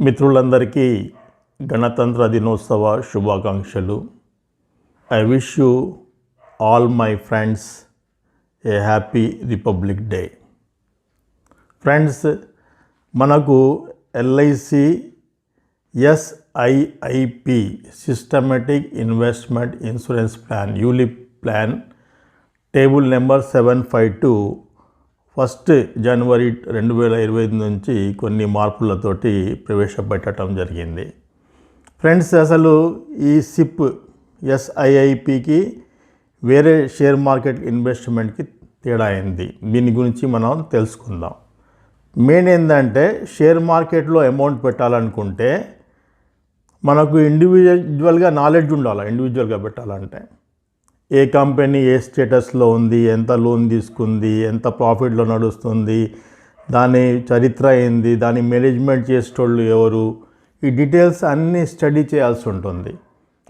మిత్రులందరికీ గణతంత్ర దినోత్సవ శుభాకాంక్షలు. I wish you all my friends a happy Republic Day friends మనకు LIC SIIP systematic investment insurance plan ULIP plan table number seven five two first జనవరి రెండు వేల ఇరవై ఐదు నుంచి కొన్ని మార్పులతోటి ప్రవేశపెట్టడం జరిగింది. ఫ్రెండ్స్ అసలు ఈ సిప్ ఎస్ఐఐపికి వేరే షేర్ మార్కెట్ ఇన్వెస్ట్మెంట్కి తేడా అయింది దీని గురించి మనం తెలుసుకుందాం. మెయిన్ ఏంటంటే షేర్ మార్కెట్లో అమౌంట్ పెట్టాలనుకుంటే మనకు ఇండివిజువల్గా నాలెడ్జ్ ఉండాలి ఇండివిజువల్గా పెట్టాలంటే. ఏ కంపెనీ ఏ స్టేటస్లో ఉంది ఎంత లోన్ తీసుకుంది ఎంత ప్రాఫిట్లో నడుస్తుంది దాని చరిత్ర ఏంది దాని మేనేజ్మెంట్ చేసేటోళ్ళు ఎవరు ఈ డీటెయిల్స్ అన్నీ స్టడీ చేయాల్సి ఉంటుంది.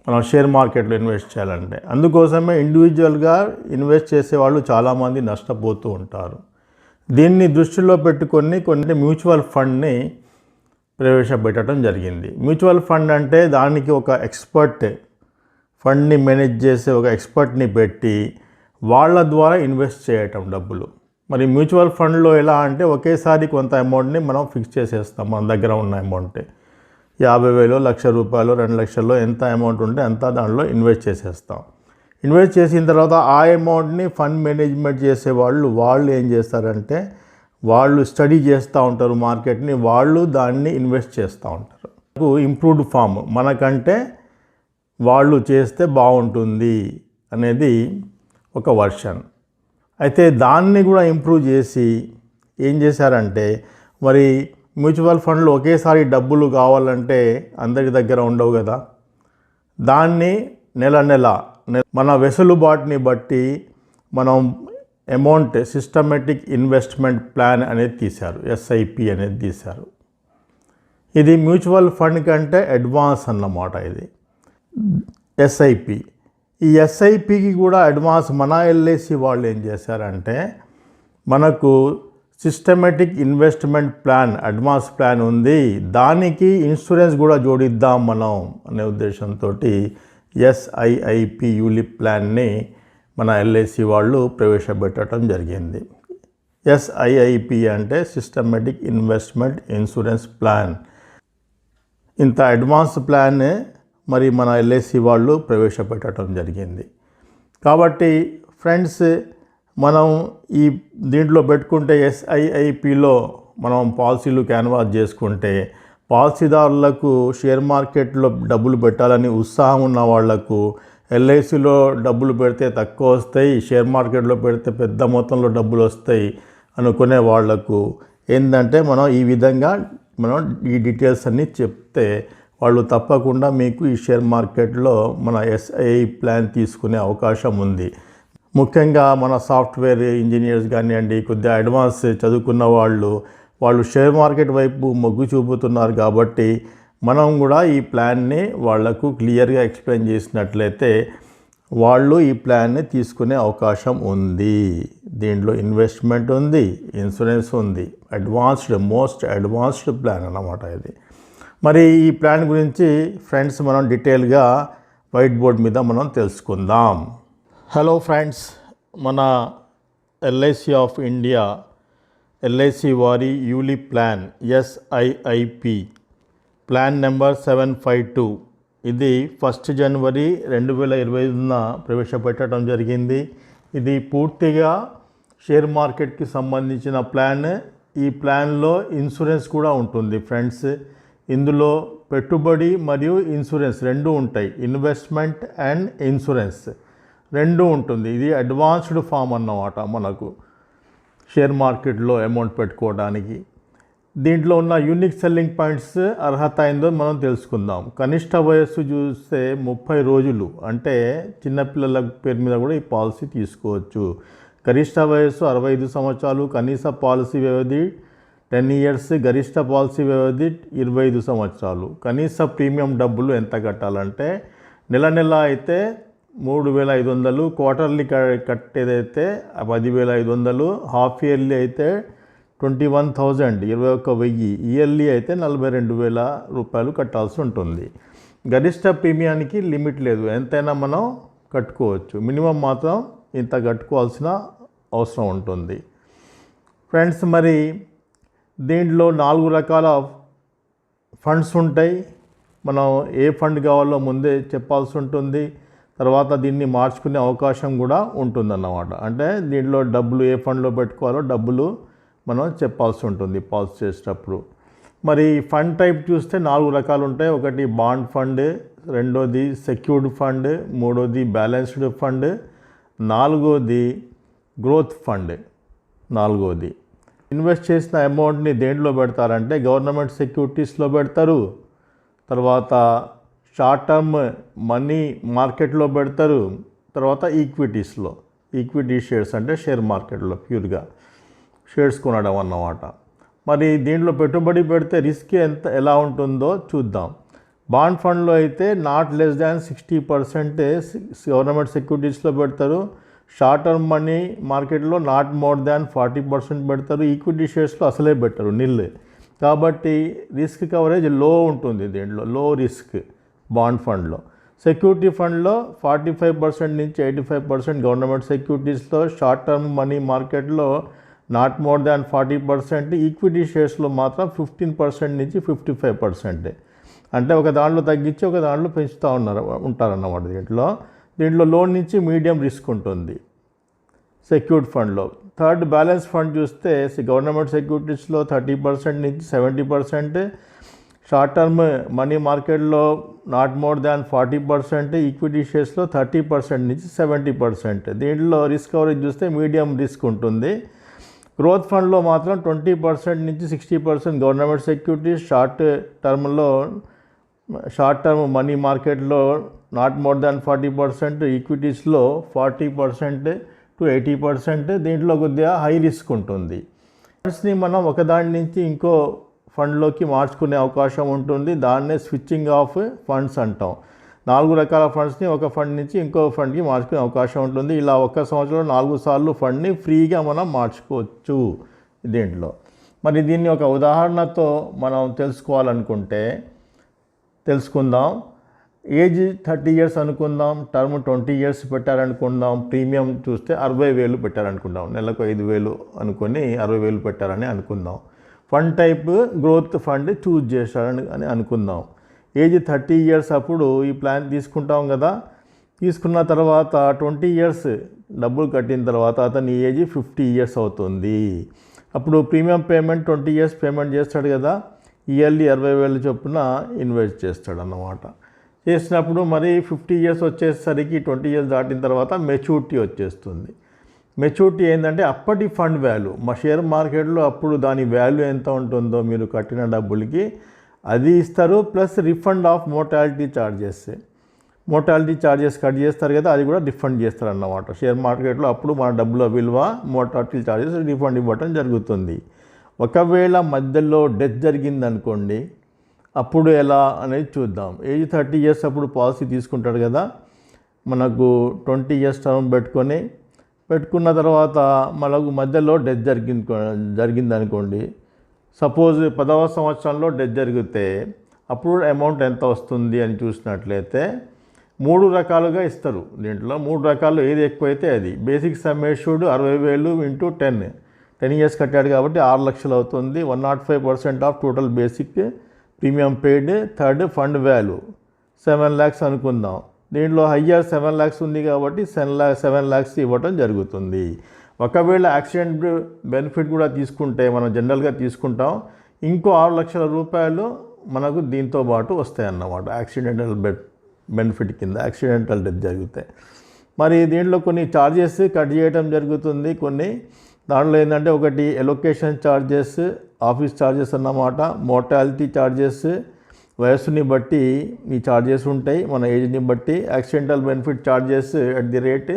మనం షేర్ మార్కెట్లో ఇన్వెస్ట్ చేయాలంటే. అందుకోసమే ఇండివిజువల్గా ఇన్వెస్ట్ చేసేవాళ్ళు చాలామంది నష్టపోతూ ఉంటారు. దీన్ని దృష్టిలో పెట్టుకొని కొన్ని మ్యూచువల్ ఫండ్ని ప్రవేశపెట్టడం జరిగింది. మ్యూచువల్ ఫండ్ అంటే దానికి ఒక ఎక్స్పర్ట్ ఫండ్ని మేనేజ్ చేసే ఒక ఎక్స్పర్ట్ని పెట్టి వాళ్ళ ద్వారా ఇన్వెస్ట్ చేయటం డబ్బులు. మరి మ్యూచువల్ ఫండ్లో ఎలా అంటే ఒకేసారి కొంత అమౌంట్ని మనం ఫిక్స్ చేసేస్తాం మన దగ్గర ఉన్న అమౌంట్. యాభై వేలు లక్ష రూపాయలు రెండు లక్షల్లో ఎంత అమౌంట్ ఉంటే అంత దాంట్లో ఇన్వెస్ట్ చేసేస్తాం. ఇన్వెస్ట్ చేసిన తర్వాత ఆ అమౌంట్ని ఫండ్ మేనేజ్మెంట్ చేసే వాళ్ళు వాళ్ళు ఏం చేస్తారంటే వాళ్ళు స్టడీ చేస్తూ ఉంటారు మార్కెట్ని వాళ్ళు దాన్ని ఇన్వెస్ట్ చేస్తూ ఉంటారు. ఇంప్రూవ్డ్ ఫామ్ మనకంటే వాళ్ళు చేస్తే బాగుంటుంది అనేది ఒక వర్షన్. అయితే దాన్ని కూడా ఇంప్రూవ్ చేసి ఏం చేశారంటే మరి మ్యూచువల్ ఫండ్లు ఒకేసారి డబ్బులు కావాలంటే అందరి దగ్గర ఉండవు కదా. దాన్ని నెల నెల మన వెసులుబాటుని బట్టి మనం అమౌంట్ సిస్టమేటిక్ ఇన్వెస్ట్మెంట్ ప్లాన్ అనేది తీశారు ఎస్ఐపి అనేది తీశారు. ఇది మ్యూచువల్ ఫండ్ కంటే అడ్వాన్స్ అన్నమాట ఇది. ఎస్ఐపి. ఈ ఎస్ఐపికి కూడా అడ్వాన్స్ మన ఎల్ఐసి వాళ్ళు ఏం చేశారంటే మనకు systematic investment plan advance plan ఉంది. దానికి ఇన్సూరెన్స్ కూడా జోడిద్దాం మనం అనే ఉద్దేశంతో ఎస్ఐఐపి యూలిప్ ప్లాన్ని మన ఎల్ఐసి వాళ్ళు ప్రవేశపెట్టడం జరిగింది. ఎస్ఐఐపి అంటే సిస్టమేటిక్ ఇన్వెస్ట్మెంట్ ఇన్సూరెన్స్ ప్లాన్. ఇంత అడ్వాన్స్ ప్లాన్ మరి మన ఎల్ఐసి వాళ్ళు ప్రవేశపెట్టడం జరిగింది. కాబట్టి ఫ్రెండ్స్ మనం ఈ దీంట్లో పెట్టుకుంటే ఎస్ఐఐపిలో మనం పాలసీలు క్యాన్వాస్ చేసుకుంటే పాలసీదారులకు షేర్ మార్కెట్లో డబ్బులు పెట్టాలని ఉత్సాహం ఉన్న వాళ్ళకు ఎల్ఐసిలో డబ్బులు పెడితే తక్కువ వస్తాయి షేర్ మార్కెట్లో పెడితే పెద్ద మొత్తంలో డబ్బులు వస్తాయి అనుకునే వాళ్ళకు ఏంటంటే మనం ఈ విధంగా మనం ఈ డీటెయిల్స్ అన్నీ చెప్తే వాళ్ళు తప్పకుండా మీకు ఈ షేర్ మార్కెట్లో మన ఎస్ఐ ప్లాన్ తీసుకునే అవకాశం ఉంది. ముఖ్యంగా మన సాఫ్ట్వేర్ ఇంజనీర్స్ కానివ్వండి కొద్దిగా అడ్వాన్స్ చదువుకున్న వాళ్ళు వాళ్ళు షేర్ మార్కెట్ వైపు మొగ్గు చూపుతున్నారు కాబట్టి మనం కూడా ఈ ప్లాన్ని వాళ్ళకు క్లియర్గా ఎక్స్ప్లెయిన్ చేసినట్లయితే వాళ్ళు ఈ ప్లాన్ని తీసుకునే అవకాశం ఉంది. దీంట్లో ఇన్వెస్ట్మెంట్ ఉంది ఇన్సూరెన్స్ ఉంది. అడ్వాన్స్డ్ మోస్ట్ అడ్వాన్స్డ్ ప్లాన్ అన్నమాట ఇది. మరి ఈ ప్లాన్ గురించి ఫ్రెండ్స్ మనం డీటెయిల్గా వైట్ బోర్డ్ మీద మనం తెలుసుకుందాం. హలో ఫ్రెండ్స్ మన ఎల్ఐసి ఆఫ్ ఇండియా ఎల్ఐసి వారి ULIP plan SIIP plan number seven five two. ఇది ఫస్ట్ జనవరి రెండు వేల ఇరవై ఐదున ప్రవేశపెట్టడం జరిగింది. ఇది పూర్తిగా షేర్ మార్కెట్కి సంబంధించిన ప్లాన్. ఈ ప్లాన్లో ఇన్సూరెన్స్ కూడా ఉంటుంది ఫ్రెండ్స్. ఇందులో పెట్టుబడి మరియు ఇన్సూరెన్స్ రెండు ఉంటాయి. ఇన్వెస్ట్మెంట్ అండ్ ఇన్సూరెన్స్ రెండు ఉంటుంది. ఇది అడ్వాన్స్డ్ ఫామ్ అన్నమాట మనకు. షేర్ మార్కెట్లో అమౌంట్ పెట్టుకోవడానికి. దీంట్లో ఉన్న యూనిక్ సెల్లింగ్ పాయింట్స్ అర్హత అయిందో మనం తెలుసుకుందాం. కనిష్ట వయస్సు చూస్తే ముప్పై రోజులు అంటే చిన్నపిల్లల పేరు మీద కూడా ఈ పాలసీ తీసుకోవచ్చు. గరిష్ట వయస్సు అరవై ఐదు సంవత్సరాలు కనీస పాలసీ వ్యవధి టెన్ ఇయర్స్ గరిష్ట పాలసీ వ్యవధి ఇరవై ఐదు సంవత్సరాలు. కనీస ప్రీమియం డబ్బులు ఎంత కట్టాలంటే నెల నెల అయితే మూడు వేల ఐదు వందలు క్వార్టర్లీ కట్టేదైతే పదివేల ఐదు వందలు హాఫ్ ఇయర్లీ అయితే ట్వంటీ వన్ థౌజండ్ ఇరవై ఒక్క వెయ్యి ఇయర్లీ అయితే నలభై రెండు వేల రూపాయలు కట్టాల్సి ఉంటుంది. గరిష్ట ప్రీమియానికి లిమిట్ లేదు. ఎంతైనా మనం కట్టుకోవచ్చు. మినిమం మాత్రం ఇంత కట్టుకోవాల్సిన అవసరం ఉంటుంది. ఫ్రెండ్స్ మరి దీంట్లో నాలుగు రకాల ఫండ్స్ ఉంటాయి. మనం ఏ ఫండ్ కావాలో ముందే చెప్పాల్సి ఉంటుంది. తర్వాత దీన్ని మార్చుకునే అవకాశం కూడా ఉంటుందన్నమాట. అంటే దీంట్లో డబ్బులు ఏ ఫండ్లో పెట్టుకోవాలో డబ్బులు మనం చెప్పాల్సి ఉంటుంది పాలసీ చేసేటప్పుడు. మరి ఫండ్ టైప్ చూస్తే నాలుగు రకాలు ఉంటాయి. ఒకటి బాండ్ ఫండ్ రెండోది సెక్యూర్డ్ ఫండ్ మూడోది బ్యాలెన్స్డ్ ఫండ్ నాలుగోది గ్రోత్ ఫండ్ నాలుగోది. ఇన్వెస్ట్ చేసిన అమౌంట్ని దేంట్లో పెడతారంటే గవర్నమెంట్ సెక్యూరిటీస్లో పెడతారు. తర్వాత షార్ట్ టర్మ్ మనీ మార్కెట్లో పెడతారు. తర్వాత ఈక్విటీస్లో ఈక్విటీ షేర్స్ అంటే షేర్ మార్కెట్లో ప్యూర్గా షేర్స్ కొనడం అన్నమాట. మరి దీంట్లో పెట్టుబడి పెడితే రిస్క్ ఎంత ఎలా ఉంటుందో చూద్దాం. బాండ్ ఫండ్లో అయితే not less than sixty percent government సెక్యూరిటీస్లో పెడతారు. షార్ట్ టర్మ్ మనీ మార్కెట్లో not more than forty percent పెడతారు ఈక్విటీ షేర్స్లో అసలే పెట్టరు నిల్ కాబట్టి రిస్క్ కవరేజ్లో ఉంటుంది దీంట్లో లో రిస్క్ బాండ్ ఫండ్లో. సెక్యూరిటీ ఫండ్లో ఫార్టీ ఫైవ్ పర్సెంట్ నుంచి ఎయిటీ ఫైవ్ పర్సెంట్ గవర్నమెంట్ సెక్యూరిటీస్లో షార్ట్ టర్మ్ మనీ మార్కెట్లో not more than forty percent equity షేర్స్లో మాత్రం ఫిఫ్టీన్ పర్సెంట్ నుంచి ఫిఫ్టీ ఫైవ్ పర్సెంటే. అంటే ఒక దాంట్లో తగ్గించి ఒక దాంట్లో పెంచుతూ ఉన్నారు ఉంటారన్నమాట దీంట్లో. దీంట్లో లోన్ నుంచి మీడియం రిస్క్ ఉంటుంది. సెక్యూర్డ్ ఫండ్లో. థర్డ్ బ్యాలెన్స్ ఫండ్ చూస్తే గవర్నమెంట్ సెక్యూరిటీస్లో థర్టీ పర్సెంట్ నుంచి seventy percent short term money మార్కెట్లో not more than forty percent equity షేర్స్లో thirty percent నుంచి సెవెంటీ పర్సెంట్. దీంట్లో రిస్క్ కవరేజ్ చూస్తే మీడియం రిస్క్ ఉంటుంది. గ్రోత్ ఫండ్లో మాత్రం ట్వంటీ పర్సెంట్ నుంచి sixty percent government securities short టర్మ్లో షార్ట్ టర్మ్ మనీ మార్కెట్లో not more than forty percent ఈక్విటీస్లో forty percent to eighty percent దీంట్లో కొద్దిగా హై రిస్క్ ఉంటుంది. ఫండ్స్ని మనం ఒకదాని నుంచి ఇంకో ఫండ్లోకి మార్చుకునే అవకాశం ఉంటుంది. దాన్నే స్విచ్చింగ్ ఆఫ్ ఫండ్స్ అంటాం. నాలుగు రకాల ఫండ్స్ని ఒక ఫండ్ నుంచి ఇంకో ఫండ్కి మార్చుకునే అవకాశం ఉంటుంది. ఇలా ఒక్క సంవత్సరంలో నాలుగు సార్లు ఫండ్ని ఫ్రీగా మనం మార్చుకోవచ్చు దీంట్లో. మరి దీన్ని ఒక ఉదాహరణతో మనం తెలుసుకోవాలనుకుంటే తెలుసుకుందాం. ఏజ్ థర్టీ ఇయర్స్ అనుకుందాం టర్మ్ ట్వంటీ ఇయర్స్ పెట్టారనుకుందాం ప్రీమియం చూస్తే అరవై వేలు పెట్టారనుకుందాం నెలకు ఐదు వేలు అనుకొని అరవై వేలు పెట్టారని అనుకుందాం. Fund type growth fund choose చేశారని అని అనుకుందాం. ఏజ్ థర్టీ ఇయర్స్ అప్పుడు ఈ ప్లాన్ తీసుకుంటాం కదా. తీసుకున్న తర్వాత ట్వంటీ ఇయర్స్ డబ్బులు కట్టిన తర్వాత అతని ఏజ్ ఫిఫ్టీ ఇయర్స్ అవుతుంది. అప్పుడు premium payment twenty years payment చేస్తాడు కదా. ఇయర్లీ అరవై వేలు చొప్పున ఇన్వెస్ట్ చేస్తాడు అన్నమాట చేసినప్పుడు మరి ఫిఫ్టీ ఇయర్స్ వచ్చేసరికి ట్వంటీ ఇయర్స్ దాటిన తర్వాత మెచ్యూరిటీ వచ్చేస్తుంది. మెచ్యూరిటీ ఏంటంటే అప్పటి ఫండ్ వాల్యూ. మా షేర్ మార్కెట్లో అప్పుడు దాని వాల్యూ ఎంత ఉంటుందో మీరు కట్టిన డబ్బులకి అది ఇస్తారు plus refund of mortality charges mortality charges cut చేస్తారు కదా అది కూడా రిఫండ్ చేస్తారు అన్నమాట షేర్ మార్కెట్లో అప్పుడు మన డబ్బుల విలువ మోటాలిటీ ఛార్జెస్ రిఫండ్ ఇవ్వటం జరుగుతుంది. ఒకవేళ మధ్యలో డెత్ జరిగింది అనుకోండి అప్పుడు ఎలా అనేది చూద్దాం. ఏజ్ థర్టీ ఇయర్స్ అప్పుడు పాలసీ తీసుకుంటాడు కదా. మనకు ట్వంటీ ఇయర్స్ టర్మ్ పెట్టుకొని పెట్టుకున్న తర్వాత మనకు మధ్యలో డెత్ జరిగింది జరిగింది అనుకోండి సపోజ్ పదవ సంవత్సరంలో డెత్ జరిగితే అప్పుడు అమౌంట్ ఎంత వస్తుంది అని చూసినట్లయితే మూడు రకాలుగా ఇస్తారు. దీంట్లో మూడు రకాలు ఏది ఎక్కువైతే అది. బేసిక్ సమ్మేషుడ్ అరవై వేలు ఇంటూ టెన్ టెన్ ఇయర్స్ కట్టాడు కాబట్టి ఆరు లక్షలు అవుతుంది. One naught five percent of total basic premium paid third fund value. Seven lakhs అనుకుందాం. దీంట్లో హయ్యర్ సెవెన్ ల్యాక్స్ ఉంది కాబట్టి సెవెన్ ల్యాక్ సెవెన్ ల్యాక్స్ ఇవ్వటం జరుగుతుంది. ఒకవేళ యాక్సిడెంట్ బెనిఫిట్ కూడా తీసుకుంటే మనం జనరల్గా తీసుకుంటాం. ఇంకో ఆరు లక్షల రూపాయలు మనకు దీంతో పాటు వస్తాయి అన్నమాట యాక్సిడెంటల్ బెడ్ బెనిఫిట్ కింద యాక్సిడెంటల్ డెత్ జరుగుతాయి మరి దీంట్లో కొన్ని ఛార్జెస్ కట్ చేయడం జరుగుతుంది. కొన్ని దాంట్లో ఏంటంటే ఒకటి ఎలొకేషన్ ఛార్జెస్ ఆఫీస్ ఛార్జెస్ అన్నమాట మోర్టాలిటీ ఛార్జెస్ వయస్సుని బట్టి ఈ ఛార్జెస్ ఉంటాయి మన ఏజ్ని బట్టి. Accidental benefit charges at the rate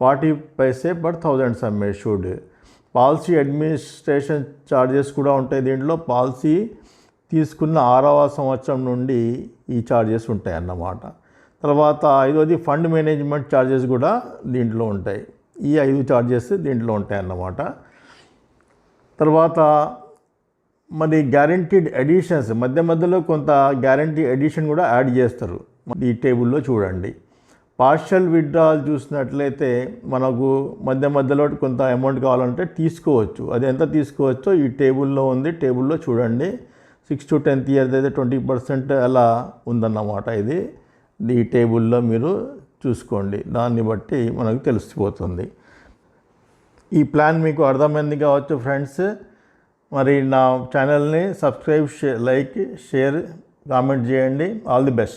forty paise per thousand sum assured policy administration charges కూడా ఉంటాయి దీంట్లో. పాలసీ తీసుకున్న ఆరవ సంవత్సరం నుండి ఈ ఛార్జెస్ ఉంటాయి అన్నమాట తర్వాత ఐదోది ఫండ్ మేనేజ్మెంట్ ఛార్జెస్ కూడా దీంట్లో ఉంటాయి. ఈ ఐదు ఛార్జెస్ దీంట్లో ఉంటాయి అన్నమాట తర్వాత మరి గ్యారంటీడ్ ఎడిషన్స్ మధ్య మధ్యలో కొంత గ్యారంటీ ఎడిషన్ కూడా యాడ్ చేస్తారు. ఈ టేబుల్లో చూడండి. పార్షల్ విత్డ్రాల్ చూసినట్లయితే మనకు మధ్య మధ్యలో కొంత అమౌంట్ కావాలంటే తీసుకోవచ్చు. అది ఎంత తీసుకోవచ్చో ఈ టేబుల్లో ఉంది. టేబుల్లో చూడండి. సిక్స్ టు టెన్త్ ఇయర్ అయితే ట్వంటీ పర్సెంట్ అలా ఉందన్నమాట ఇది. ఈ టేబుల్లో మీరు చూసుకోండి. దాన్ని బట్టి మనకు తెలిసిపోతుంది. ఈ ప్లాన్ మీకు అర్థమైంది కావచ్చు ఫ్రెండ్స్. మరి నా ఛానల్ని సబ్స్క్రైబ్ లైక్ షేర్ కామెంట్ చేయండి. All the best.